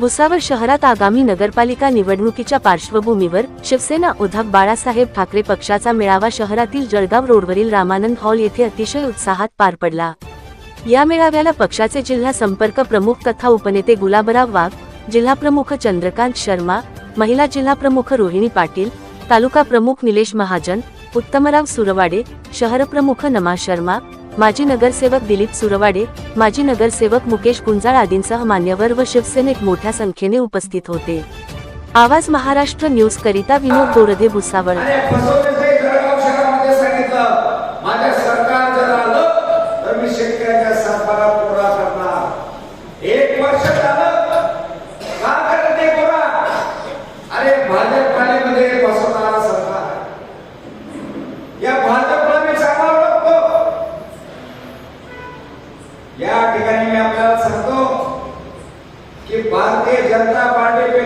भुसावळ शहरात आगामी नगरपालिका निवडणुकीच्या पार्श्वभूमीवर शिवसेना उद्धव बाळासाहेब ठाकरे पक्षाचा मेळावा शहरातील जळगाव रोडवरील रामानंद हॉल येथे अतिशय उत्साहात पार पडला. या मेळाव्याला पक्षाचे जिल्हा संपर्क प्रमुख तथा उपनेते गुलाबराव वाघ जिल्हा प्रमुख चंद्रकांत शर्मा महिला जिल्हा प्रमुख रोहिणी पाटील तालुका प्रमुख निलेश महाजन उत्तमराव सुरवाडे शहर प्रमुख नमा शर्मा माजी नगरसेवक दिलीप सुरवाडे माजी नगरसेवक मुकेश गुंजाळ आदींसह मान्यवर व शिवसेनेत मोठ्या संख्येने उपस्थित होते. आवाज महाराष्ट्र न्यूज करिता विनोद बोरदे भुसावळ. एक वर्ष झालं का करत पुरा? अरे भाजप या ठिकाणी मी आपल्याला सांगतो की भारतीय जनता पार्टी